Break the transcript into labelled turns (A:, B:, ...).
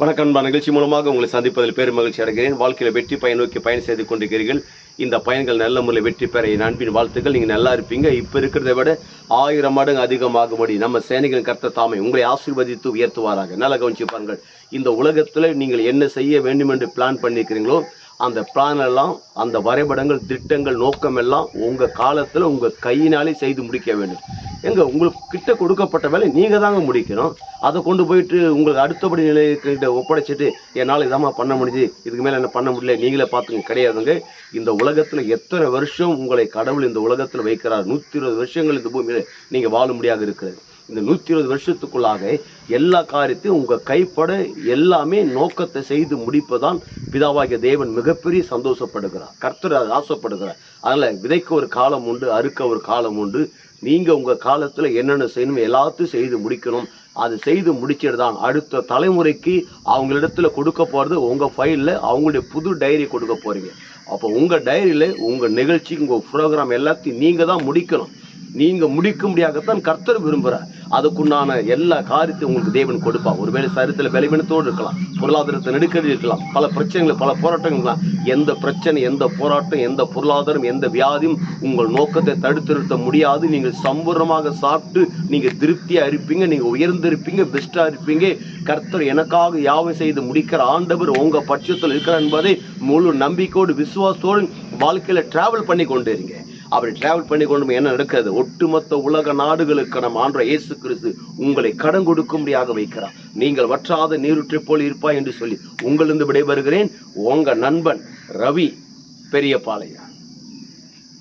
A: வணக்கம் நிகழ்ச்சி மூலமாக உங்களை சந்திப்பதில் பெரும் மகிழ்ச்சி அடைகிறேன். வாழ்க்கையில் வெற்றி பயன் நோக்கி பயன் செய்து கொண்டிருக்கிறீர்கள். இந்த பயன்கள் நல்ல முறையில் வெற்றி பெற என் அன்பின் வாழ்த்துக்கள். நீங்கள் நல்லா இருப்பீங்க. இப்போ இருக்கிறத விட ஆயிரம் மடங்கு அதிகமாகும்படி நம்ம சேனைகள் கர்த்த தாமை உங்களை ஆசீர்வதித்து உயர்த்துவாராக. நல்லா கவனிச்சு பாருங்கள். இந்த உலகத்தில் நீங்கள் என்ன செய்ய வேண்டும் என்று பிளான் பண்ணியிருக்கிறீங்களோ அந்த பிளான் எல்லாம் அந்த வரைபடங்கள் திட்டங்கள் நோக்கம் எல்லாம் உங்க காலத்துல உங்க கையினாலே செய்து முடிக்க வேண்டும். எங்க உங்களுக்கு கிட்ட கொடுக்கப்பட்ட வேலை நீங்க தாங்க முடிக்கணும். அதை கொண்டு போயிட்டு உங்களுக்கு அடுத்தபடி நிலையக்கிட்ட ஒப்படைச்சிட்டு என்னால் இதாம்மா பண்ண முடிஞ்சு இதுக்கு மேலே என்ன பண்ண முடியல நீங்களே பார்த்துங்க கிடையாதுங்க. இந்த உலகத்துல எத்தனை வருஷம் உங்களை கடவுள் இந்த உலகத்துல வைக்கிறார்? நூற்றி இருபது வருஷங்கள் இந்த பூமியில நீங்க வாழும்படியாக முடியாது இருக்கிறது. இந்த நூற்றி இருபது வருஷத்துக்குள்ளாக எல்லா காரியத்தையும் உங்க கைப்பட எல்லாமே நோக்கத்தை செய்து முடிப்பதான் பிதாவாகிய தேவன் மிகப்பெரிய சந்தோஷப்படுகிறார். கர்த்தர் ஆசைப்படுகிறார். அதனால விதைக்க ஒரு காலம் உண்டு அறுக்க ஒரு காலம் உண்டு. நீங்க உங்க காலத்துல என்னென்ன செய்யணும் எல்லாத்தையும் செய்து முடிக்கணும். அது செய்து முடிச்சிடுதான் அடுத்த தலைமுறைக்கு அவங்களிடத்துல கொடுக்க போறது உங்க ஃபைல்ல அவங்களுடைய புது டைரி கொடுக்க போறீங்க. அப்போ உங்க டைரியில உங்க நிகழ்ச்சி உங்க ப்ரோக்ராம் எல்லாத்தையும் நீங்க தான் முடிக்கணும். நீங்க முடிக்க முடியாகத்தான் கர்த்தர் விரும்புகிறார் அதுக்குண்டான எல்லா காரியத்தையும் உங்களுக்கு தேவன் கொடுப்பான் ஒருவேளை சரித்திர பலவீனத்தோடு இருக்கலாம். பொருளாதாரத்தை நெருக்கடி இருக்கலாம். பல பிரச்சனைகள் பல போராட்டங்கள் இருக்கலாம். எந்த பிரச்சனை எந்த போராட்டம் எந்த பொருளாதாரம் எந்த வியாதியும் உங்கள் நோக்கத்தை தடுத்து நிறுத்த முடியாது. நீங்கள் சம்பூர்ணமாக சாப்பிட்டு நீங்க திருப்தியா இருப்பீங்க நீங்க உயர்ந்திருப்பீங்க பெஸ்டா இருப்பீங்க. கர்த்தர் எனக்காக யாவை செய்து முடிக்கிற ஆண்டவர் உங்க பட்சத்தில் இருக்கிறார் என்பதை முழு நம்பிக்கையோடு விசுவாசத்தோடு வாழ்க்கையில டிராவல் பண்ணி கொண்டு இருங்க. அப்படி டிராவல் பண்ணி கொண்டு என்ன நடக்கிறது? ஒட்டுமொத்த உலக நாடுகளுக்கு நம்ம இயேசு கிறிஸ்து உங்களை கடன் கொடுக்கும்படியாக வைக்கிறார். நீங்கள் வற்றாத நீருற்றை போல் இருப்பாய் என்று சொல்லி உங்களிருந்து விடைபெறுகிறேன். உங்க நண்பன் ரவி பெரியபாளையம்